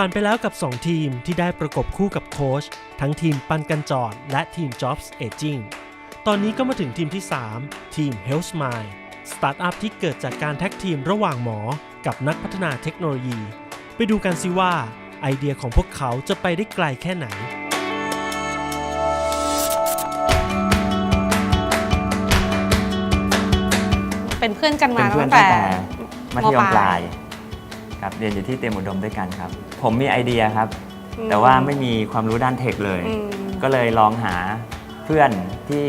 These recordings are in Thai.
ผ่านไปแล้วกับ 2 ทีมที่ได้ประกบคู่กับโค้ชทั้งทีมปันกันจรและทีม Jobs Aging ตอนนี้ก็มาถึงทีมที่ 3 ทีม Health Smile สตาร์ทอัพที่เกิดจากการแท็กทีมระหว่างหมอ กับนักพัฒนาเทคโนโลยี ไปดูกันสิว่า ไอเดียของพวกเขาจะไปได้ไกลแค่ไหน เป็นเพื่อนกันมาเป็นเพื่อนตั้ตั้งงแต่แต่มัธยมปลายครับเรียนอยู่ที่เตรียมอุดมด้วยกันครับ ผมมีไอเดียครับ อืมแต่ว่าไม่มีความรู้ด้านเทคเลย อืม ก็เลยลองหาเพื่อนที่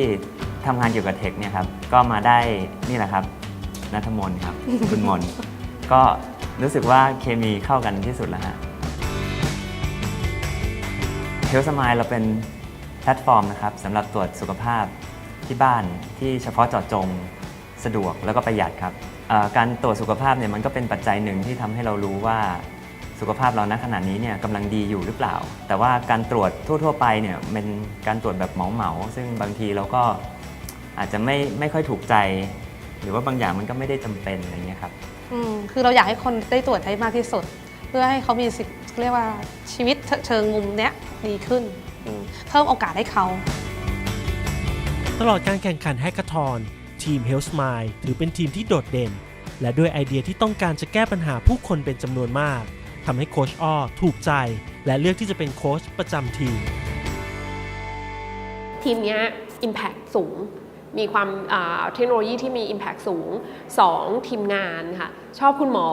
ทำงานเกี่ยวกับเทคเนี่ยครับ ก็มาได้นี่แหละครับนัทมนต์ครับ คุณมนต์ก็รู้สึกว่าเคมีเข้ากันที่สุดแล้วฮะเทลสมายเราเป็นแพลตฟอร์มนะครับสำหรับตรวจสุขภาพที่บ้านที่เฉพาะเจาะจงสะดวกแล้วก็ประหยัดครับเอ่อการตรวจสุขภาพเนี่ยมันก็เป็นปัจจัยหนึ่งที่ทำให้เรารู้ว่า สุขภาพเราณขณะนี้เนี่ยกำลังดีอยู่หรือเปล่า แต่ว่าการตรวจทั่ว ๆ ไปเนี่ยเป็นการตรวจแบบเหมาๆซึ่งบางทีเราก็อาจจะไม่ไม่ค่อยถูกใจ หรือว่าบางอย่างมันก็ไม่ได้จำเป็นอะไรเงี้ยครับอืมคือเราอยากให้คนได้ตรวจให้มากที่สุด เพื่อให้เขามีสิทธิ์เรียกว่าชีวิตเชิงมุมเนี้ยดีขึ้นอืมเพิ่มโอกาสให้เขา ตลอดการแข่งขันแฮก a ทอนทีม Health Smile ถือเป็นทีมที่โดดเด่น และด้วยไอเดียที่ต้องการจะแก้ปัญหาผู้คนเป็นจำนวนมาก ทำให้โค้ชอ้อถูกใจ และเลือกที่จะเป็นโค้ชประจำทีม ทีมเนี้อิมแพ t สูง มีความอ่าเทคโนโลยีที่มี Impact สูง 2. ทีมงานค่ะ ชอบคุณหมอ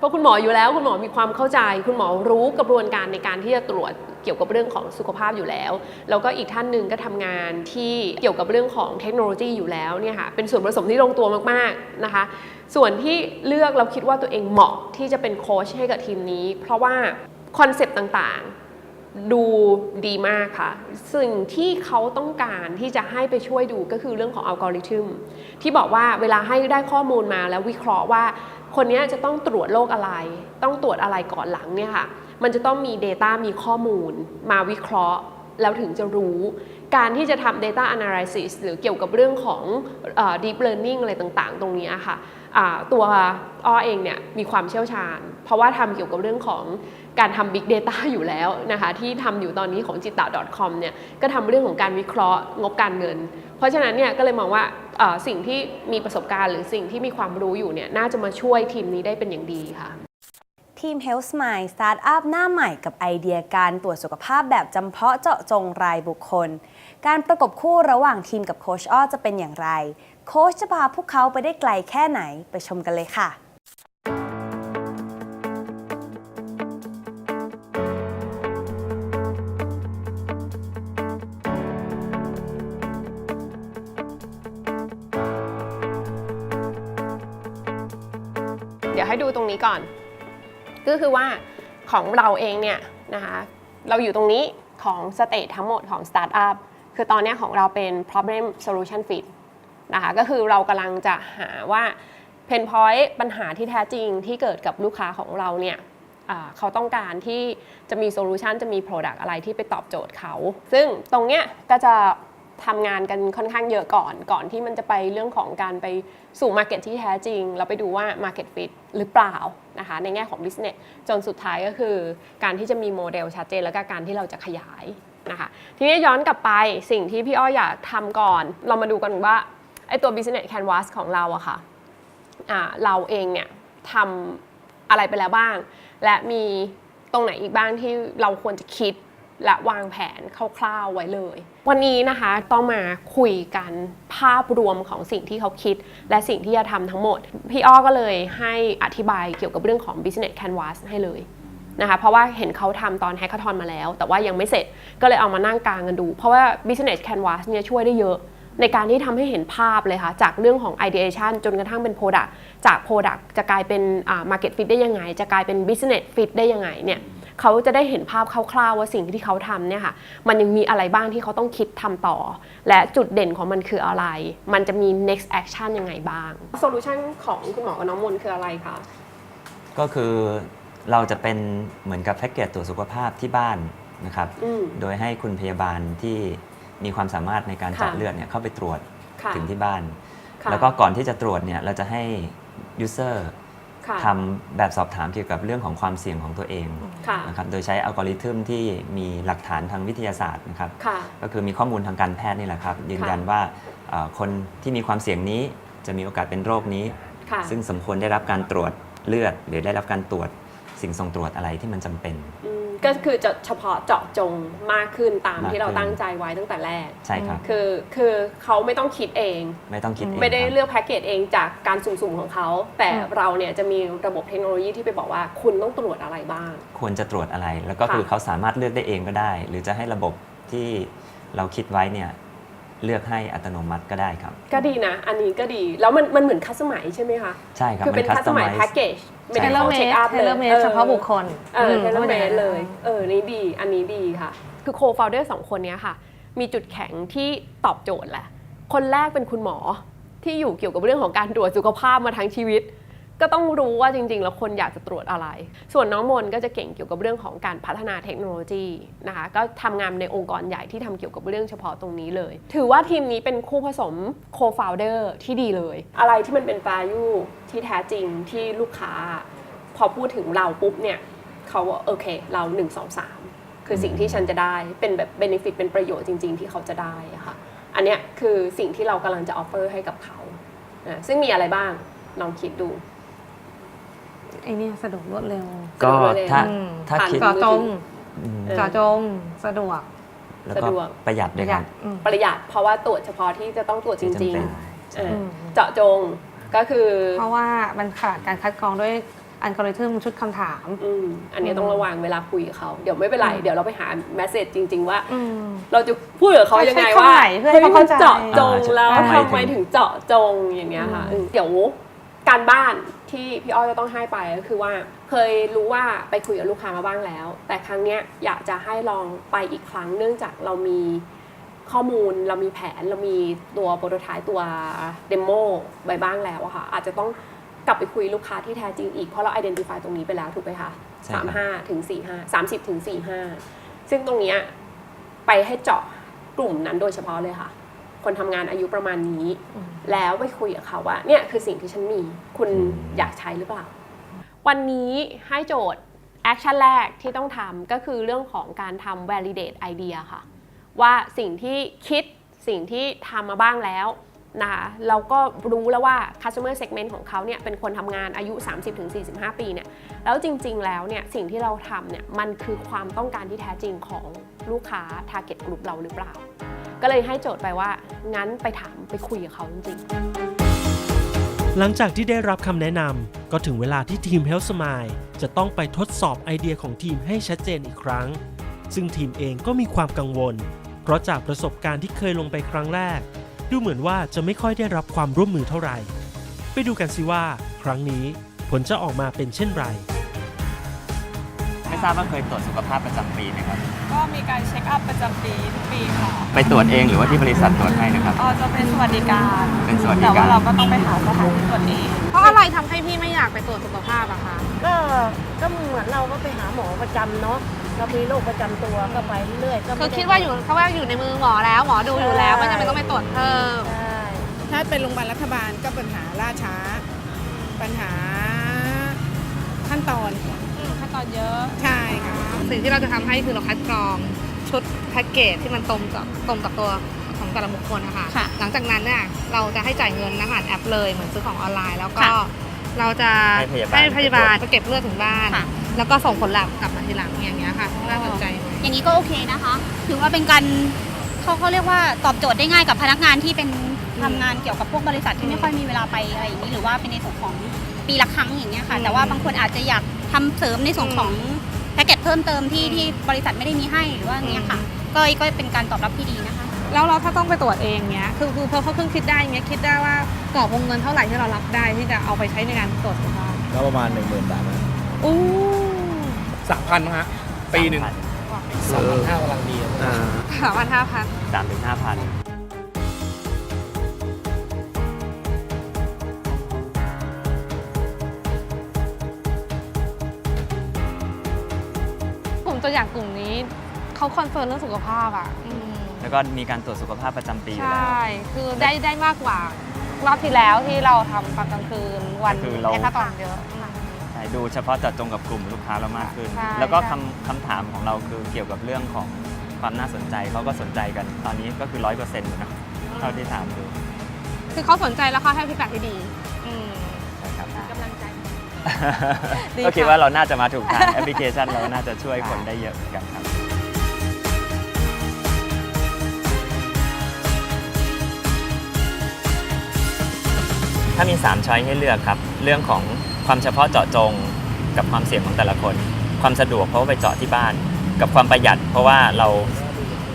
เพราะคุณหมออยู่แล้วคุณหมอมีความเข้าใจ คุณหมอรู้กระบวนการในการที่จะตรวจเกี่ยวกับเรื่องของสุขภาพอยู่แล้ว แล้วก็อีกท่านหนึ่งก็ทำงานที่เกี่ยวกับเรื่องของเทคโนโลยีอยู่แล้วเนี่ยค่ะเป็นส่วนผสมที่ลงตัวมากๆนะคะ ส่วนที่เลือกเราคิดว่าตัวเองเหมาะที่จะเป็นโค้ชให้กับทีมนี้ เพราะว่าคอนเซปต์ต่างๆดูดีมากค่ะ สิ่งที่เขาต้องการที่จะให้ไปช่วยดูก็คือเรื่องของอัลกอริทึมที่บอกว่าเวลาให้ได้ข้อมูลมาแล้ววิเคราะห์ว่า คนนี้จะต้องตรวจโรคอะไร ต้องตรวจอะไรก่อนหลังเนี่ยค่ะ มันจะต้องมี Data มีข้อมูล มาวิเคราะห์ แล้วถึงจะรู้ การที่จะทำ data analysis หรือเกี่ยวกับเรื่องของอ deep learning อะไรต่างๆ ตรงนี้ค่ะตัวอ้อเองเนี่ยมีความเชี่ยวชาญ เพราะว่าทำเกี่ยวกับเรื่องของ การทำ big data อยู่แล้วนะคะที่ทำอยู่ตอนนี้ของจิตต .com เนี่ยก็ทำเรื่องของการวิเคราะห์งบการเงิน เพราะฉะนั้นเนี่ยก็เลยมองว่าสิ่งที่มีประสบการณ์ หรือสิ่งที่มีความรู้อยู่เนี่ยน่าจะมาช่วยทีมนี้ได้เป็นอย่างดีค่ะทีม Health Smile สตาร์ทอัพหน้าใหม่กับไอเดียการตรวจสุขภาพแบบจำเพาะเจาะจงรายบุคคล การประกบคู่ระหว่างทีมกับโคชอ้อจะเป็นอย่างไร โคชจะพาพวกเขาไปได้ไกลแค่ไหนไปชมกันเลยค่ะ ให้ดูตรงนี้ก่อน ก็คือว่าของเราเองเนี่ยนะคะเราอยู่ตรงนี้ของสเต e ทั้งหมดของสตาร์ทอัพคือตอนนี้ของเราเป็น problem solution fit นะคะก็คือเรากำลังจะหาว่า pain point ปัญหาที่แท้จริงที่เกิดกับลูกค้าของเราเนี่ยเขาต้องการที่จะมีโซลูชันจะมี Product อะไรที่ไปตอบโจทย์เขา ซึ่งตรงเนี้ยก็จะ ทำงานกันค่อนข้างเยอะก่อน ก่อนที่มันจะไปเรื่องของการไปสู่ Market ที่แท้จริง เราไปดูว่า Market Fit หรือเปล่านะคะในแง่ของ Business จนสุดท้ายก็คือ การที่จะมีโมเดลชัดเจนแล้วก็การที่เราจะขยายนะคะทีนี้ย้อนกลับไปสิ่งที่พี่อ้อยอยากทำก่อน เรามาดูกันว่าไอตัว Business Canvas ของเราอะค่ะอ่าเราเองเนี่ยทำอะไรไปแล้วบ้าง และมีตรงไหนอีกบ้างที่เราควรจะคิด และวางแผนคร่าวๆไว้เลย วันนี้นะคะต้องมาคุยกันภาพรวมของสิ่งที่เขาคิด และสิ่งที่จะทำทั้งหมด พี่อ้อก็เลยให้อธิบายเกี่ยวกับเรื่องของ business canvas ให้เลยนะคะเพราะว่าเห็นเขาทำตอน hackathon มาแล้ว แต่ว่ายังไม่เสร็จก็เลยเอามานั่งกลางกันดู เพราะว่า business canvas เนี่ยช่วยได้เยอะในการที่ทำให้เห็นภาพเลยค่ะ จากเรื่องของ ideation จนกระทั่งเป็น product จาก product จะกลายเป็น market fit ได้ยังไง จะกลายเป็น business fit ได้ยังไงเนี่ย เขาจะได้เห็นภาพคร่าวๆว่าสิ่งที่เขาทำเนี่ยค่ะมันยังมีอะไรบ้างที่เขาต้องคิดทำต่อ และจุดเด่นของมันคืออะไร มันจะมี next action ยังไงบ้าง solution ของคุณหมอกับน้องมนคืออะไรคะก็คือเราจะเป็นเหมือนกับแพ็กเกจตรวจสุขภาพที่บ้านนะครับอืมโดยให้คุณพยาบาลที่มีความสามารถในการเจาะค่ะเลือดเนี่ยเข้าไปตรวจค่ะถึงที่บ้านค่ะแล้วก็ก่อนที่จะตรวจเนี่ยเราจะให้ยูเซอร์ค่ะค่ะ ทำแบบสอบถามเกี่ยวกับเรื่องของความเสี่ยงของตัวเองค่ะนะครับโดยใช้อัลกอริทึมที่มีหลักฐานทางวิทยาศาสตร์นะครับค่ะก็คือมีข้อมูลทางการแพทย์นี่แหละครับยืนยันว่าเอ่อคนที่มีความเสี่ยงนี้จะมีโอกาสเป็นโรคนี้ค่ะซึ่งสมควรได้รับการตรวจเลือด หรือได้รับการตรวจสิ่งส่งตรวจอะไรที่มันจำเป็นอืม ก็คือจะเฉพาะเจาะจงมากขึ้นตามมากที่เราขึ้นตั้งใจไว้ตั้งแต่แรก ใช่ครับ คือคือเขาไม่ต้องคิดเอง ไม่ต้องคิดเองไม่ได้ครับ เลือกแพ็กเกจเองจากการสุ่มๆของเขา แต่เราเนี่ยจะมีระบบเทคโนโลยีที่ไปบอกว่าคุณต้องตรวจอะไรบ้าง ควรจะตรวจอะไร แล้วก็ค่ะ คือเขาสามารถเลือกได้เองก็ได้ หรือจะให้ระบบที่เราคิดไว้เนี่ย เลือกให้อัตโนมัติก็ได้ครับ ก็ดีนะ อันนี้ก็ดี แล้วมันมันเหมือนคัสตอมไมใช่ไหมคะ ใช่ครับคือเป็นคัสตอมไม customize แพ็กเกจไม่ได้ใช่เข้าเช็คอัพเทเลยเลเมดเฉพาะบุคคล เออเทเลเมอืดเลย เออ นี่ดี อันนี้ดีค่ะ คือโคฟ o เดอร์สองคนเนี้ยค่ะ มีจุดแข็งที่ตอบโจทย์แหละ คนแรกเป็นคุณหมอที่อยู่เกี่ยวกับเรื่องของการตรวจสุขภาพมาทั้งชีวิต ก็ต้องรู้ว่าจริงๆ แล้วคนอยากจะตรวจอะไร ส่วนน้องมนก็จะเก่งเกี่ยวกับเรื่องของการพัฒนาเทคโนโลยีนะคะ ก็ทำงานในองค์กรใหญ่ที่ทำเกี่ยวกับเรื่องเฉพาะตรงนี้เลย ถือว่าทีมนี้เป็นคู่ผสม co-founder ที่ดีเลย อะไรที่มันเป็น value ที่แท้จริงที่ลูกค้า พอพูดถึงเราปุ๊บเนี่ยเขาว่าโอเค เรา1 2 3 คือสิ่งที่ฉันจะได้เป็นแบบ benefit เป็นประโยชน์จริง ๆ ที่เขาจะได้ค่ะ อันเนี้ยคือสิ่งที่เรากำลังจะ offer ให้กับเขาอะซึ่งมีอะไรบ้างลองคิดดู ไอ้เนี่ยสะดวกรวดเร็วก็สะดวกเลยถ้าอืมถ้าผ่านคิด เจาะจงอืมเออ เจาะจงสะดวกแล้วสะก็ดวก ประหยัดด้วยครับอืมประหยัดเพราะว่าตรวจเฉพาะที่จะต้องตรวจจที่จำริงเป็นๆเอออืมเจาะจงก็คือเพราะว่ามันขาดการคัดกรองด้วยอัลกอริทึมชุดคำถาม อืมอันนี้ต้องระวังเวลาคุยกับเขา เดี๋ยวไม่เป็นไรเดี๋ยวเราไปหาแมสเซจจริง ๆ ว่า อืม เราจะพูดกับเขายังไงใช้คำว่าไหนเพื่อให้เขาเข้าใจเจาะจงอ่าแล้วทำไมทำไมถึงถึงเจาะจงอย่างเงี้ยค่ะอืม เดี๋ยวการบ้าน ที่พี่อ้อยจะต้องให้ไปก็คือว่าเคยรู้ว่าไปคุยกับลูกค้ามาบ้างแล้ว แต่ครั้งเนี้ยอยากจะให้ลองไปอีกครั้งเนื่องจากเรามีข้อมูลเรามีแผนเรามีตัวโปรโตไทป์ตัวเดโมไปบ้างแล้วอะค่ะอาจจะต้องกลับไปคุยลูกค้าที่แท้จริงอีก เพราะเรา identify ตรงนี้ไปแล้วถูกไหมคะใช่สามครับห้าถึงสี่ห้าสามสิบถึงสี่ห้าซึ่งตรงเนี้ยไปให้เจาะกลุ่มนั้นโดยเฉพาะเลยค่ะ คนทำงานอายุประมาณนี้ แล้วไปคุยกับเขาว่าเนี่ยคือสิ่งที่ฉันมี คุณอืมอยากใช้หรือเปล่า วันนี้ให้โจทย์แอคชั่นแรกที่ต้องทำก็คือเรื่องของการทำ validate idea ค่ะ ว่าสิ่งที่คิดสิ่งที่ทำมาบ้างแล้วนะคะเราก็รู้แล้วว่า customer segment ของเขาเนี่ยเป็นคนทำงานอายุ 30-45 ปีเนี่ยแล้วจริงๆแล้วเนี่ยสิ่งที่เราทำเนี่ยมันคือความต้องการที่แท้จริงของลูกค้า target group เราหรือเปล่า ก็เลยให้โจทย์ไปว่างั้นไปถามไปคุยกับเขาจริงหลังจากที่ได้รับคำแนะนำก็ถึงเวลาที่ทีม Health Smile จะต้องไปทดสอบไอเดียของทีมให้ชัดเจนอีกครั้ง ซึ่งทีมเองก็มีความกังวล เพราะจากประสบการณ์ที่เคยลงไปครั้งแรก ดูเหมือนว่าจะไม่ค่อยได้รับความร่วมมือเท่าไหร่ ไปดูกันสิว่า ครั้งนี้ผลจะออกมาเป็นเช่นไร ทราบว่าเคยตรวจสุขภาพประจำปีไหมครับ ก็มีการเช็คอัพประจำปีทุกปีค่ะไปตรวจเองหรือว่าที่บริษัทตรวจให้นะครับก็จะเป็นสวัสดิการ เป็นสวัสดิแต่การว่าเราก็ต้องไปหาสถานที่ตรวจเอง เพราะอะไรทำให้พี่ไม่อยากไปตรวจสุขภาพอะคะ ก็ก็เหมือนเราก็ไปหาหมอประจำเนาะเรามีโรคประจำตัวก็ไปเรื่อยๆก็คืไม่อไคิดว่าอยู่เขาว่าอยู่ในมือหมอแล้ว หมอดูอยู่แล้วไม่จำเป็นต้องไปตรวจเพิ่ม ใช่ ถ้าเป็นโรงพยาบาลรัฐบาลก็ปัญหาล่าช้า ปัญหาขั้นตอนขั้นต อนเยอะ ใช่ค่ะสิ่งที่เราจะทำให้คือเราคัดกรองชุดแพ็กเกจที่มันตรงกับตรงกับตัวของแต่ละบุคคลนะคะค่ะหลังจากนั้นเนี่ยเราจะให้จ่ายเงินนะผ่านแอปเลยเหมือนซื้อของออนไลน์ แล้วก็ค่ะเราจะให้พยาบาลให้พยาบาลไปเก็บเลือดถึงบ้าน ค่ะ แล้วก็ส่งผลแลบกลับมาทีหลังอย่างเงี้ยค่ะน่าสนใจไหม อย่างนี้ก็โอเคนะคะ ถือว่าเป็นการเขาเขาเรียกว่าตอบโจทย์ได้ง่ายกับพนักงานที่เป็น ทำงานเกี่ยวกับพวกบริษัทที่ไม่ค่อยมีเวลาไปอะไรอย่างนี้หรือว่าเป็นในส่วนของปีละครั้งอย่างเงี้ยค่ะ แต่ว่าบางคนอาจจะอยากทำเสริมในส่วนของแพ็กเกจเพิ่มเติมที่ที่บริษัทไม่ได้มีให้หรือว่าอย่างเงี้ยค่ะ ก็ก็เป็นการตอบรับที่ดีนะคะ แล้วเราถ้าต้องไปตรวจเองเนี้ย คือคือพอเขาเพิ่งคิดได้เงี้ยคิดได้ว่ากรอบวงเงินเท่าไหร่ที่เรารับได้ที่จะเอาไปใช้ในการตรวจสุขภาพก็ประมาณ 1 0,000บาทนะอู้สามพันฮะปีหนึ่งสองพันห้ากำลังดีอะ สามพันห้าพัน สามถึงห้าพัน ตัวอย่างกลุ่มนี้เขาคอนเฟิร์มเรื่องสุขภาพอะอืมแล้วก็มีการตรวจสุขภาพประจำปีอยู่ใช่แล้วคือได้ได้มากกว่ารอบที่แล้วที่เราทำตอนกลางคืนวันก็คือเราเนี่ยค่าตอนเยอะช่ดูเฉพาะเจาะจงกับกลุ่มลูกค้าเรามากขึ้น ใช่ แล้วก็ใช่คำคำถามของเราคือเกี่ยวกับเรื่องของความน่าสนใจเขาก็สนใจกัน ตอนนี้ก็คือร้อยเปอร์เซ็นต์อยู่นะเท่าที่ถามดู คือเขาสนใจแล้วเขาให้ฟีดแบ็กที่ดี ก็คิดค่ะว่าเราน่าจะมาถูกทางแอปพลิเคชันเราน่าจะช่วยคนได้เยอะเหมือนกันครับ ถ้ามี 3 ช้อยให้เลือกครับ เรื่องของความเฉพาะเจาะจงกับความเสี่ยงของแต่ละคน ความสะดวกเพราะว่าไปเจาะที่บ้าน กับความประหยัด เพราะว่าเรา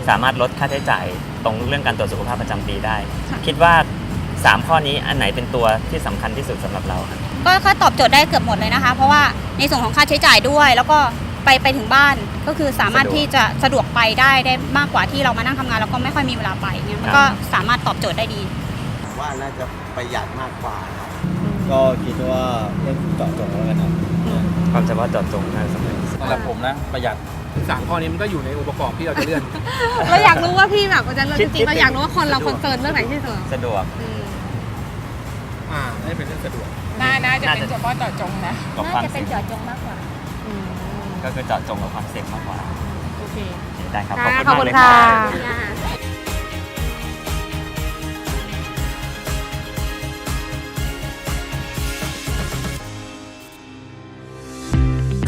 สามารถลดค่าใช้จ่ายตรงเรื่องการตรวจสุขภาพประจำปีได้ คิดว่า 3 ข้อนี้อันไหนเป็นตัวที่สำคัญที่สุดสำหรับเราครับ ก็ก็ตอบโจทย์ได้เกือบหมดเลยนะคะ เพราะว่าในส่วนของค่าใช้จ่ายด้วย แล้วก็ไปไปถึงบ้านก็คือสามารถสะดวกที่จะสะดวกไปได้ได้มากกว่าที่เรามานั่งทำงานแล้วก็ไม่ค่อยมีเวลาไปเนี่ยมันครับก็สามารถตอบโจทย์ได้ดีว่าน่าจะประหยัดมากกว่าครับก็คิดว่าเรื่องเจาะจงแล้วกันครับ ความเฉพาะเจาะจงน่าจะสำคัญที่สุด สำหรับผมนะ ประหยัดสามข้อนี้มันก็อยู่ในองค์ประกอบที่เราจะเลื่อน เราอยากรู้ว่าพี่แบบจะเลือกคิจดริงๆเราคิดอยากรู้ว่าคนเราสะดควอนกเซิร์นเรื่องไหนที่สุดสะดวก อืมอ่าได้เป็นเรื่องสะดวก น่าน่าจะน่าเป็นจะเฉพาะเจาะจงนะ กับความน่าจะเป็เสี่นยงเจาะจงมากกว่า อืมก็คือเจาะจงกับความเสี่ยงมากกว่าโอเคได้ครับค่ะขอบคุณขอบมากคุณเลยคค่ะรับ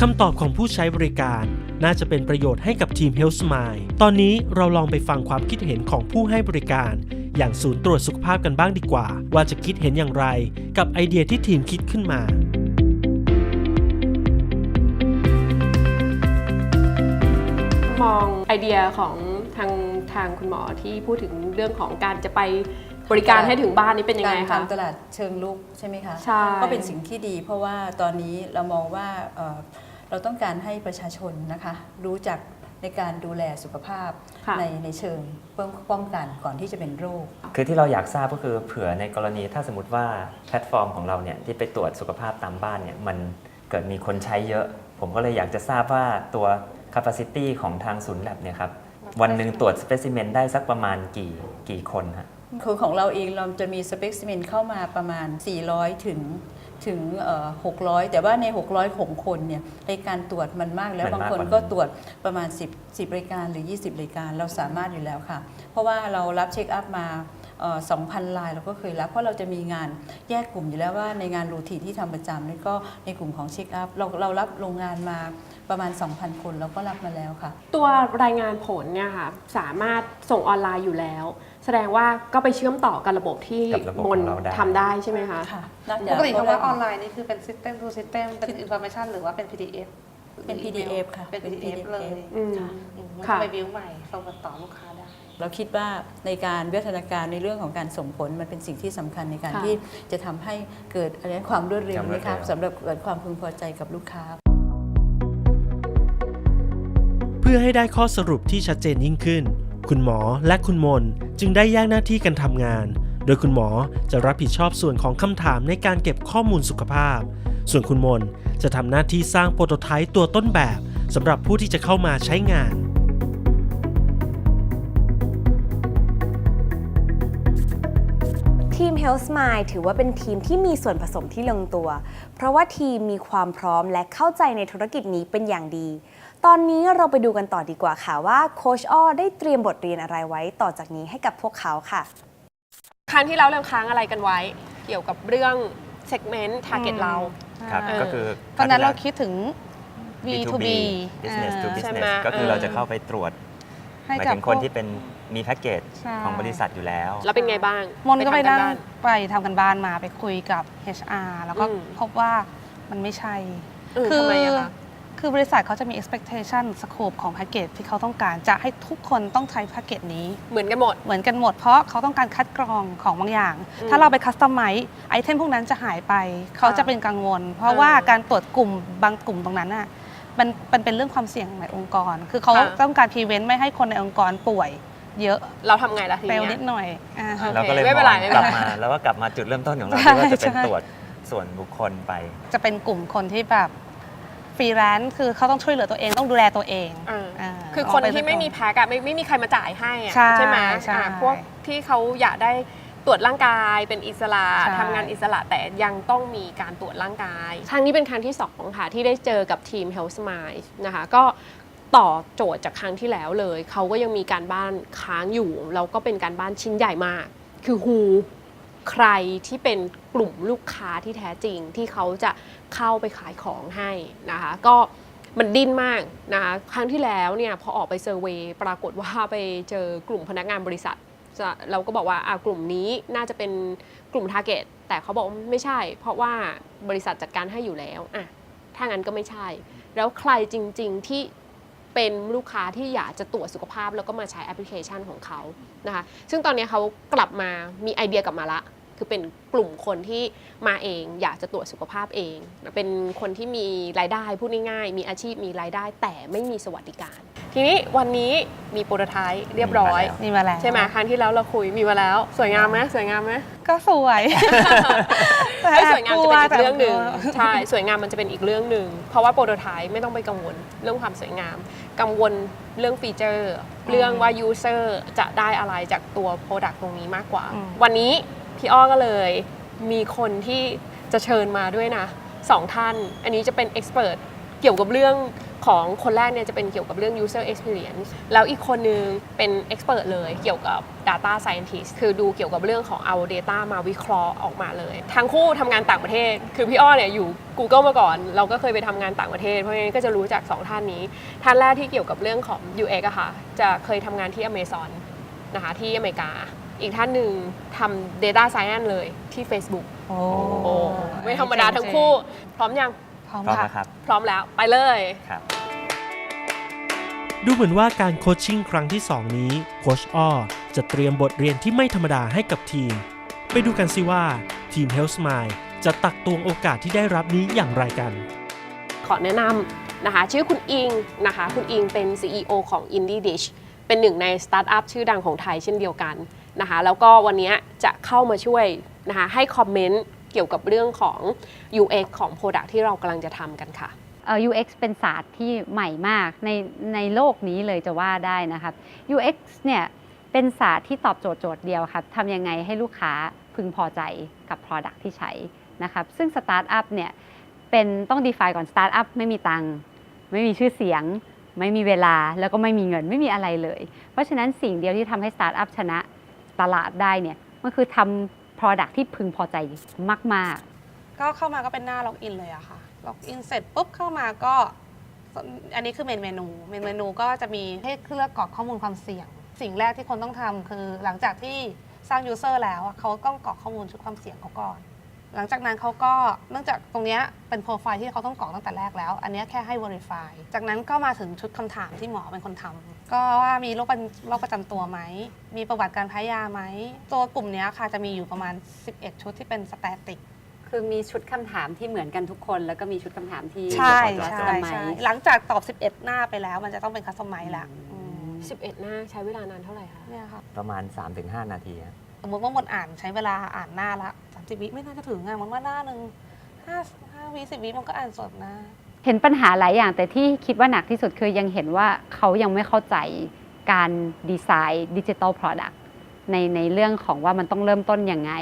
คำตอบของผู้ใช้บริการ น่าจะเป็นประโยชน์ให้กับทีม Health Smile ตอนนี้เราลองไปฟังความคิดเห็นของผู้ให้บริการ อย่างศูนย์ตรวจสุขภาพกันบ้างดีกว่า ว่าจะคิดเห็นอย่างไร กับไอเดียที่ทีมคิดขึ้นมา มองไอเดียของทางทางคุณหมอที่พูดถึงเรื่องของการจะไปบริการให้ถึงบ้านนี่เป็นยังไงการคะทำตลาดเชิงลุกใช่ไหมคะใช่ก็เป็นสิ่งที่ดี เพราะว่าตอนนี้เรามองว่าเอ่อเราต้องการให้ประชาชนนะคะ รู้จักในการดูแลสุขภาพ ค่ะ ในในเชิงป้องป้องกันก่อนที่จะเป็นโรค คือที่เราอยากทราบก็คือเผื่อในกรณีถ้าสมมติว่าแพลตฟอร์มของเราเนี่ยที่ไปตรวจสุขภาพตามบ้านเนี่ยมันเกิดมีคนใช้เยอะ ผมก็เลยอยากจะทราบว่าตัว capacity ของทางศูนย์แลบเนี่ยครับวันหนึ่งตรวจสเปซิเมนได้สักประมาณกี่กี่คนฮะ คือของเราเองเราจะมีสเปกซิเมนเข้ามาประมาณ 400 ถึง ถึงเอ่อ600 แต่ว่าใน 600ของคนเนี่ยในการตรวจมันมากแล้วมันบางมากคนกว่านั้นก็ตรวจประมาณ 10 10รายการหรือ 20รายการเราสามารถอยู่แล้วค่ะ เพราะว่าเรารับเช็คอัพมาเอ่อ2,000 ลายเราก็เคยรับเพราะเราจะมีงานแยกกลุ่มอยู่แล้วว่าในงานรูทีนที่ทำประจำนี่ก็ในกลุ่มของเช็คอัพเราเรารับโรงงานมาประมาณ 2,000 คนเราก็รับมาแล้วค่ะ ตัวรายงานผลเนี่ยค่ะสามารถส่งออนไลน์อยู่แล้ว แสดงว่าก็ไปเชื่อมต่อกับระบบที่กับระบบมนของเราได้ ทำได้ใช่ไหมคะ ค่ะน่าปจะกติคำว่าออนไลน์นี่คือเป็น system to system เป็น information หรือว่าเป็น PDF เป็น PDF ค่ะเป็น PDF เลยอืม อืมค่ะ ไปวิวใหม่ส่งต่อลูกค้าได้ เราคิดว่าในการวิวัฒนาการในเรื่องของการส่งผลมันเป็นสิ่งที่สำคัญในการค่ะ ที่จะทำให้เกิดอะไรนะความรวดเร็วความรวดเร็ว นะครับสำหรับเกิดความพึงพอใจกับลูกค้า เพื่อให้ได้ข้อสรุปที่ชัดเจนยิ่งขึ้น คุณหมอและคุณมนจึงได้แยกหน้าที่กันทำงาน โดยคุณหมอจะรับผิดชอบส่วนของคำถามในการเก็บข้อมูลสุขภาพ ส่วนคุณมนจะทำหน้าที่สร้างโปรโตไทป์ตัวต้นแบบสำหรับผู้ที่จะเข้ามาใช้งาน ทีม Health Smile ถือว่าเป็นทีมที่มีส่วนผสมที่ลงตัว เพราะว่าทีมมีความพร้อมและเข้าใจในธุรกิจนี้เป็นอย่างดี ตอนนี้เราไปดูกันต่อดีกว่าค่ะว่าโคชอ้อได้เตรียมบทเรียนอะไรไว้ต่อจากนี้ให้กับพวกเขาค่ะ ครั้งที่แล้วเราค้างอะไรกันไว้ เกี่ยวกับเรื่อง segment target เรา ครับเออ ก็คือตอนนั้นเราคิดถึง B2B B2B business to อ่า ใช่ไหม business ก็คือเออเราจะเข้าไปตรวจหให้มายกับถึงคนที่เป็นมีแพ็กเกจใช่ ของบริษัทอยู่แล้ว แล้วเป็นไงบ้างมนก็ไปทำนั่งบ้านไปทำกันบ้านมาไปคุยกับ HR แล้วก็อืม พบว่ามันไม่ใช่ เออทำไมอะคะ คือบริษัทเขาจะมี expectation scope ของแพ็กเกจที่เขาต้องการจะให้ทุกคนต้องใช้แพ็กเกจนี้ เหมือนกันหมด เหมือนกันหมดเพราะเขาต้องการคัดกรองของบางอย่างอืมถ้าเราไปคัสตอมไมซ์ไอเทมพวกนั้นจะหายไป เขาจะเป็นกังวล เพราะว่าอ่าการตรวจกลุ่มบางกลุ่มตรงนั้นน่ะมันมันเป็นเรื่องความเสี่ยงในองค์กร คือเขาค่ะต้องการพรีเวนต์ไม่ให้คนในองค์กรป่วยเยอะ เราทำไงล่ะทีเฟลเนี้นิยดหน่อยอ่าฮะเราก็เลยไม่เป็นไรมองไม่เป็นกลัไรบมาแล้วก็กลับมาจุดเริ่มต้นของเราใช่ที่ว่าจะเป็นใช่ตรวจส่วนบุคคลไป จะเป็นกลุ่มคนที่แบบ ฟรีแลนซ์คือเขาต้องช่วยเหลือตัวเองต้องดูแลตัวเองอ่าาคือคนกปที่ไม่มีแพ็กอะไม่ไม่มีใครมาจ่ายให้อะใช่ไหมใช่อะพวกที่เขาอยากได้ตรวจร่างกายเป็นอิสระใช่ ทำงานอิสระแต่ยังต้องมีการตรวจร่างกาย ครั้งนี้เป็นครั้งที่สองค่ะ ที่ได้เจอกับทีม Health Smile นะคะ ก็ต่อโจทย์จากครั้งที่แล้วเลย เขาก็ยังมีการบ้านค้างอยู่ แล้วก็เป็นการบ้านชิ้นใหญ่มาก คือ who ใครที่เป็นกลุ่มลูกค้าที่แท้จริงที่เขาจะเข้าไปขายของให้นะคะก็มันดิ้นมากนะคะครั้งที่แล้วเนี่ยพอออกไปเซอร์เวยปรากฏว่าไปเจอกลุ่มพนักงานบริษัทเราก็บอกว่าอะกลุ่มนี้น่าจะเป็นกลุ่มทาร์เก็ตแต่เขาบอกไม่ใช่ เพราะว่าบริษัทจัดการให้อยู่แล้วอะถ้างั้นก็ไม่ใช่ แล้วใครจริง ๆที่ เป็นลูกค้าที่อยากจะตรวจสุขภาพแล้วก็มาใช้แอปพลิเคชันของเขานะคะซึ่งตอนนี้เขากลับมามีไอเดียกลับมาละ คือเป็นกลุ่มคนที่มาเอง อยากจะตรวจสุขภาพเอง เป็นคนที่มีรายได้พูดง่ายๆ มีอาชีพมีรายได้แต่ไม่มีสวัสดิการ ทีนี้วันนี้มีโปรโตไทป์เรียบร้อย มีมาแล้วใช่ไหมครั้งที่แล้วเราคุยมีมาแล้ว สวยงามไหมสวยงามไหมก็สวยแต่ไม่สวยงามจะเป็นอีกแบเรื่องหนึ่งกลัวใช่สวยงามมันจะเป็นอีกเรื่องหนึ่งเพราะว่าโปรโตไทป์ไม่ต้องไปกังวลเรื่องความสวยงาม กังวลเรื่องฟีเจอร์ เรื่องว่า user จะได้อะไรจากตัว Product ตรงนี้มากกว่าอืมวันนี้ พี่อ้อก็เลย มีคนที่จะเชิญมาด้วยนะสองท่าน อันนี้จะเป็น expert เพรสเกี่ยวกับเรื่องของคนแรกเนี่ยจะเป็นเกี่ยวกับเรื่อง user experience แล้วอีกคนนึงเป็น expert เลยเกี่ยวกับ data scientist คือดูเกี่ยวกับเรื่องของเอา data มาวิเคราะห์ออกมาเลย ทั้งคู่ทำงานต่างประเทศ คือพี่อ้อเนี่ยอยู่ Google มาก่อน เราก็เคยไปทำงานต่างประเทศ เพราะงั้นก็จะรู้จากสองท่านนี้ ท่านแรกที่เกี่ยวกับเรื่องของ UX อะค่ะ จะเคยทำงานที่ Amazon นะคะที่อเมริกา อีกท่านหนึ่งทำ Data Science เลยที่ Facebook โอ้โอ้ไม่ธรรมดาทั้งคู่ พร้อมยัง พร้อมพร้อมค่ะแล้วครับพร้อมแล้วไปเลย ครับ ดูเหมือนว่าการโคชชิ่งครั้งที่ 2 นี้โคชอ้อจะเตรียมบทเรียนที่ไม่ธรรมดาให้กับทีม ไปดูกันสิว่าทีม Health Smile จะตักตวงโอกาสที่ได้รับนี้อย่างไรกัน ขอแนะนำนะคะ ชื่อคุณอิงนะคะ คุณอิงเป็น CEO ของ Indie Dish เป็นหนึ่งในสตาร์ทอัพชื่อดังของไทยเช่นเดียวกันนะคะแล้วก็วันนี้จะเข้ามาช่วยนะคะให้คอมเมนต์เกี่ยวกับเรื่องของ UX ของ Product ที่เรากำลังจะทำกันค่ะ UX เป็นศาสตร์ที่ใหม่มากในในโลกนี้เลยจะว่าได้นะครับ UX เนี่ยเป็นศาสตร์ที่ตอบโจทย์โจทย์เดียวครับทำยังไงให้ลูกค้าพึงพอใจกับ Product ที่ใช้นะครับซึ่งสตาร์ทอัพเนี่ยเป็นต้อง define ก่อนสตาร์ทอัพไม่มีตังค์ไม่มีชื่อเสียง ไม่มีเวลาแล้วก็ไม่มีเงินไม่มีอะไรเลย เพราะฉะนั้นสิ่งเดียวที่ทำให้สตาร์ทอัพชนะตลาดได้เนี่ยมันคือทำ Product ที่พึงพอใจมาก ๆ ก็เข้ามาก็เป็นหน้าล็อกอินเลยอะค่ะล็อกอินเสร็จปุ๊บเข้ามาก็ อันนี้คือเมนเมนูเมนเมนูก็จะมีให้เลือกกรอกข้อมูลความเสี่ยง สิ่งแรกที่คนต้องทำคือหลังจากที่สร้างยูเซอร์แล้วเขาต้องกรอกข้อมูลชุดความเสี่ยงเขาก่อน หลังจากนั้นเขาก็เนื่องจากตรงเนี้ยเป็นโปรไฟล์ที่เขาต้องกรอกตั้งแต่แรกแล้ว อันเนี้ยแค่ให้ verify จากนั้นก็มาถึงชุดคำถามที่หมอเป็นคนทำก็ว่ามีโรคประโรคประจำตัวไหม มีประวัติการแพ้ยาไหม ตัวกลุ่มเนี้ยค่ะจะมีอยู่ประมาณ 11 ชุดที่เป็นสแตติกคือมีชุดคำถามที่เหมือนกันทุกคน แล้วก็มีชุดคำถามที่ใช่เฉพาะใช่ตัวใช่ไหมหลังจากตอบ 11 หน้าไปแล้ว มันจะต้องเป็นคัสตอมไมซ์ละอืม11 หน้าใช้เวลานานเท่าไหร่คะเนี่ยค่ะประมาณ 3-5 นาทีครับสมมติว่าหมดอ่านใช้เวลาอ่านหน้าละ 30วิไม่น่าจะถึงอะมันว่าหน้าหนึ่งห้าห้าวิสิบวิมันก็อ่านสดนะ เห็นปัญหาหลายอย่างแต่ที่คิดว่าหนักที่สุดคือยังเห็นว่าเขายังไม่เข้าใจการดีไซน์ดิจิ t a ล Product ในในเรื่องของว่ามันต้องเริ่มต้นยังไง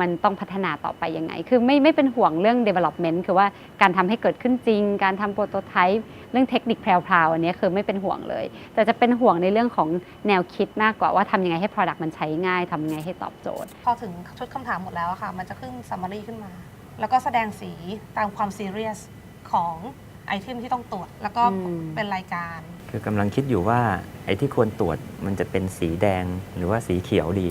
มันต้องพัฒนาต่อไปยังไง คือไม่ไม่เป็นห่วงเรื่อง development คือว่าการทำให้เกิดขึ้นจริง การทำโปรโตไทป์ เรื่องเทคนิคแพรวๆอันนี้คือไม่เป็นห่วงเลย แต่จะเป็นห่วงในเรื่องของแนวคิดมากกว่าว่าทำยังไงให้ Product มันใช้ง่ายทำยังไงให้ตอบโจทย์ พอถึงชุดคำถามหมดแล้วอะค่ะ มันจะขึ้น summary ขึ้นมา แล้วก็แสดงสีตามความ serious ของ อเทมที่ต้องตรวจ แล้วก็อืม เป็นรายการ คือกำลังคิดอยู่ว่าไอ้ที่ควรตรวจมันจะเป็นสีแดงหรือว่าสีเขียวดี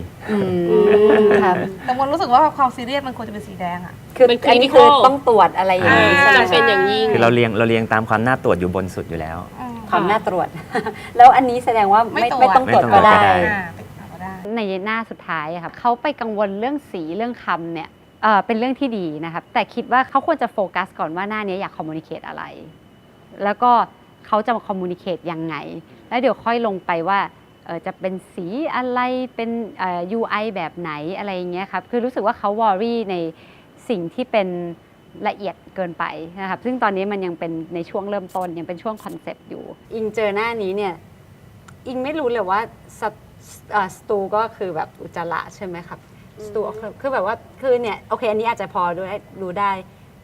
ครับแต่มันรู้สึกว่าความ serious มันควรจะเป็นสีแดงอะ คือเป็นอันนี้ critical คือต้องตรวจอะไรอย่างนี้อ่าใช่ไหมจำเป็นอย่างยิ่ง คือเราเรียงเราเรียงตามความน่าตรวจอยู่บนสุดอยู่แล้วอืมความน่าตรวจ แล้วอันนี้แสดงว่าไม่ไม่ตรวจ ไม่ต้องตรวจไม่ต้องตรวจก็ก็ได้ได้ อ่าเป็นข่าวก็ได้ ในหน้าสุดท้ายอะครับเขาไปกังวลเรื่องสีเรื่องคำเนี่ย เออเป็นเรื่องที่ดีนะครับ แต่คิดว่าเขาควรจะโฟกัสก่อนว่าหน้านี้อยากคอมมูนิเคตอะไร แล้วก็เขาจะมาคอมมูนิเคตยังไง แล้วเดี๋ยวค่อยลงไปว่าเออจะเป็นสีอะไรเป็นอ่อ UI แบบไหนอะไรอย่างเงี้ยครับคือรู้สึกว่าเขาวอรี่ในสิ่งที่เป็นละเอียดเกินไปนะครับ ซึ่งตอนนี้มันยังเป็นในช่วงเริ่มต้นยังเป็นช่วงคอนเซปต์อยู่ อิงเจอหน้านี้เนี่ย อิงไม่รู้เลยว่าสสตูก็คือแบบอุจจาระใช่ไหมครับ ตัวคือแบบว่าคือเนี่ยโอเคอันนี้อาจจะพอดูได้รู้ได้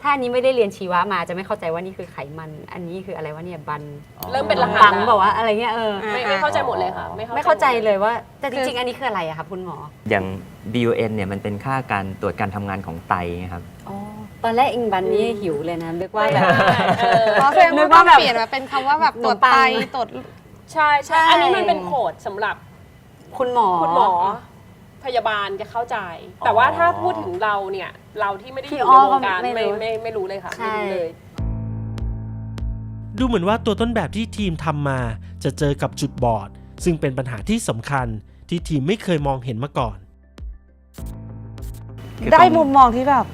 ถ้าอันนี้ไม่ได้เรียนชีวะมาจะไม่เข้าใจว่านี่คือไขมัน อันนี้คืออะไรวะเนี่ยบันเริ่มเป็นรหัส บังแล้วบอกว่าอะไรเงี้ยเออไม่ไม่เข้าใจหมดเลยค่ะ ไม่เข้าใจเลยว่าแต่จริงๆอันนี้คืออะไรอะคะคุณหมอ อย่าง BUN เนี่ยมันเป็นค่าการตรวจการทำงานของไตนะครับอ๋อตอนแรกอิงบันนี่หิวเลยนะนึกว่าแบบเพราะแสดงนึว่ากต้ว่าองแบบเปลี่ยนมาเป็นคำว่าแบบตรวจขนมปังไตตรวจ ใช่ใช่ อันนี้มันเป็นโคดสำหรับคุณหมอคุณหมอ พยาบาลจะเข้าใจ แต่ว่าถ้าพูดถึงเราเนี่ย เราที่ไม่ได้อยู่พี่อ้ในอวงการก็ไม่ไม่รู้ไม่ไม่รู้เลยค่ะใช่ไม่รู้เลย ดูเหมือนว่าตัวต้นแบบที่ทีมทำมา จะเจอกับจุดบอด ซึ่งเป็นปัญหาที่สำคัญที่ทีมไม่เคยมองเห็นมาก่อน คือได้ตรงมุมมองที่แบบ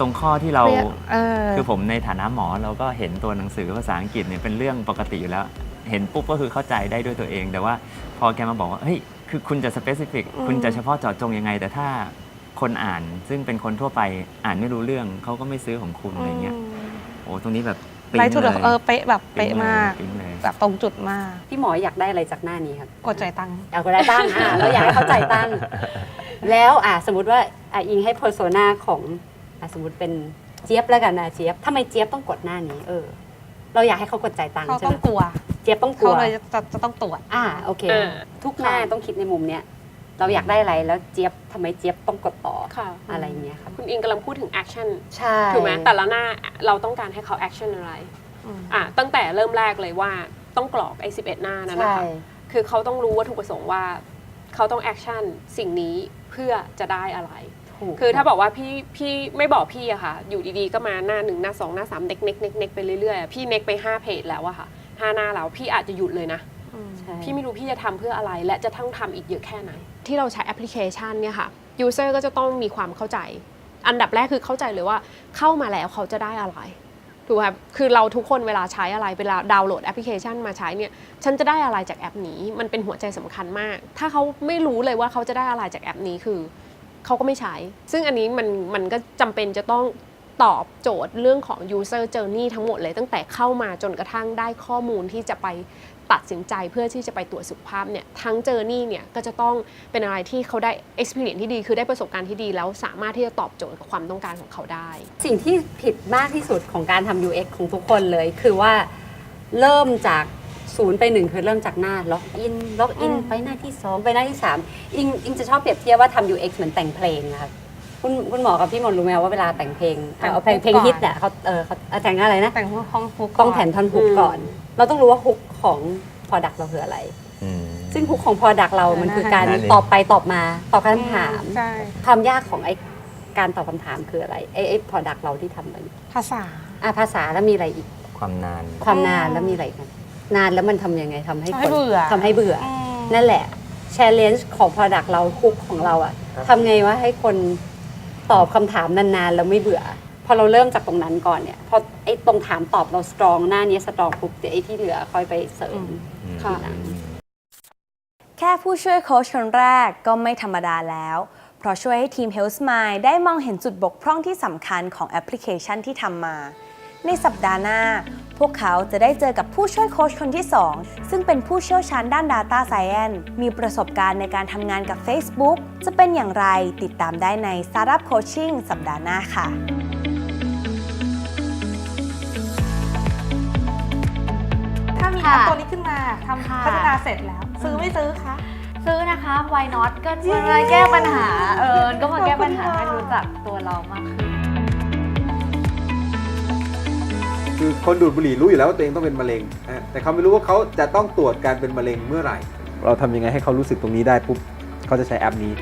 ตรงข้อที่เราเออ คือผมในฐานะหมอเราก็เห็นตัวหนังสือภาษาอังกฤษเนี่ยเป็นเรื่องปกติอยู่แล้ว เห็นปุ๊บก็คือเข้าใจได้ด้วยตัวเอง แต่ว่าพอแกมาบอกว่าเฮ้ย คือคุณจะสเปซิฟิกอืม คุณจะเฉพาะเจาะจงยังไง แต่ถ้าคนอ่านซึ่งเป็นคนทั่วไปอ่านไม่รู้เรื่องเขาก็ไม่ซื้อของคุณอะไรเงี้ยโอ้ตรงนี้แบบปิ๊งไรทุดเลยเออเป๊ะแบบเป๊ะมาก ปิ๊งเลยแบบตรงจุดมากพี่หมออยากได้อะไรจากหน้านี้ครับกดใจายตังค์เอาก็ได้ตั้งอะเราอยากให้เข้าใจตั้งแล้วอะสมมติว่าอะอิงให้ persona ของอะสมมติเป็นเจี๊ยบแล้วกันนะเจี๊ยบทำไมเจี๊ยบต้องกดหน้านี้ เออ เราอยากให้เขากดใจายตังค์เขาใช่ต้ไหอมงกลัว เจี๊ยบต้องกลัเขาวเลยจะจะต้องตรวจ อ่าโอเค เออ ทุกหน้าต้องคิดในมุมเนี้ยเราอยากได้อะไรแล้วเจี๊ยบทำไมเจี๊ยบต้องกดต่อค่ะ อะไรเงี้ยครับคุณอิงกำลังพูดถึง action ใช่ถูกไหมแต่ละหน้าเราต้องการให้เขา action อะไรอะตั้งแต่เริ่มแรกเลยว่าต้องกรอกไอ้11หน้านั้นนะคะใช่คือเขาต้องรู้วัตถุประสงค์ว่า เขาต้อง action สิ่งนี้เพื่อจะได้อะไร ถูกคือถ้าบอกว่าพี่พี่ไม่บอกพี่อะค่ะ อยู่ดีๆก็มาหน้าหนึ่งหน้าสองหน้าสามเน็กเน็กเน็กเน็กไปเรื่อยๆอะพี่เน็กไปห้าเพจแล้วอะค่ะ ห้าหน้าแล้วพี่อาจจะหยุดเลยนะใช่พี่ไม่รู้พี่จะทำเพื่ออะไร และจะต้องทำอีกเยอะแค่ไหน ที่เราใช้แอปพลิเคชันเนี่ยค่ะ user ก็จะต้องมีความเข้าใจ อันดับแรกคือเข้าใจเลยว่าเข้ามาแล้วเขาจะได้อะไร ถูกไหมครับคือเราทุกคนเวลาใช้อะไร เวลาดาวน์โหลดแอปพลิเคชันมาใช้เนี่ย ฉันจะได้อะไรจากแอปนี้ มันเป็นหัวใจสำคัญมาก ถ้าเขาไม่รู้เลยว่าเขาจะได้อะไรจากแอปนี้คือ เขาก็ไม่ใช้ ซึ่งอันนี้มันมันก็จำเป็นจะต้อง ตอบโจทย์เรื่องของ user journey ทั้งหมดเลยตั้งแต่เข้ามาจนกระทั่งได้ข้อมูลที่จะไปตัดสินใจเพื่อที่จะไปตรวจสุขภาพเนี่ยทั้ง journey เนี่ยก็จะต้องเป็นอะไรที่เขาได้ experience ที่ดี คือได้ประสบการณ์ที่ดีแล้วสามารถที่จะตอบโจทย์กับความต้องการของเขาได้ สิ่งที่ผิดมากที่สุดของการทำ UX ของทุกคนเลย คือว่าเริ่มจากศูนย์ไปหนึ่งคือเริ่มจากหน้าล็อกอินล็อกอินไปหน้าที่2ไปหน้าที่3อิงอิงจะชอบเปรียบเทียบว่าทำ UX เหมือนแต่งเพลงนะครับ คุณคุณหมอกับพี่มนต์รู้ไหมว่าเวลาแต่งเพลงแต่งเอาเพลงฮุกเพลงก่อน ฮิตอะเขาเออเขาเอาแต่งอะไรนะแต่งห้องฟุกต้องแผนท่อนฮุกก่อน เราต้องรู้ว่าฮุกของ Product เราคืออะไร อืม ซึ่งฮุกของ Product เรามันคือการนั่นเอง ตอบไปตอบมาตอบคำถาม ใช่ ความยากของไอ้การตอบคำถามคืออะไรไอ้ไอ้ Product เราที่ทำมันภาษา อะภาษาแล้วมีอะไรอีก ความนาน ความนานแล้วมีอะไรอีกนะนานแล้วมันทำยังไงทำให้ทำคให้นเบื่อ ทำให้เบื่ออมนั่นแหละ challenge ของ product เราคุกของเราอะทำไงว่าให้คน ตอบคำถามนานๆแล้วไม่เบื่อ พอเราเริ่มจากตรงนั้นก่อนเนี่ยพอไอ้ตรงถามตอบเรา strong หน้านี้ strong ปุ๊บเดี๋ยวไอ้ที่เหลือค่อยไปเสริมค่ะทีหลังแค่ผู้ช่วยโค้ชคนแรกก็ไม่ธรรมดาแล้ว เพราะช่วยให้ทีม Health Smile ได้มองเห็นจุดบกพร่องที่สำคัญของแอปพลิเคชันที่ทำมา ในสัปดาห์หน้า พวกเขาจะได้เจอกับผู้ช่วยโค้ชคนที่ 2 ซึ่งเป็นผู้เชี่ยวชาญด้าน Data Science มีประสบการณ์ในการทำงานกับ Facebook จะเป็นอย่างไรติดตามได้ใน Startup Coaching สัปดาห์หน้าค่ะถ้ามีแอค่ะปตัวนี้ขึ้นมาทำค่ะพัฒนาเสร็จแล้ว ซื้อไม่ซื้อคะซื้อนะคะ why not ก็มาแก้ปัญหา เออก็มาแก้ปัญหาให้รู้จักตัวเรามากขึ้น คือคนดูดบุหรี่รู้อยู่แล้วว่าตัวเองต้องเป็นมะเร็งนะฮะแต่เขาไม่รู้ว่าเขาจะต้องตรวจการเป็นมะเร็งเมื่อไหร่ เราทำยังไงให้เขารู้สึกตรงนี้ได้ปุ๊บเขาจะใช้แอปนี้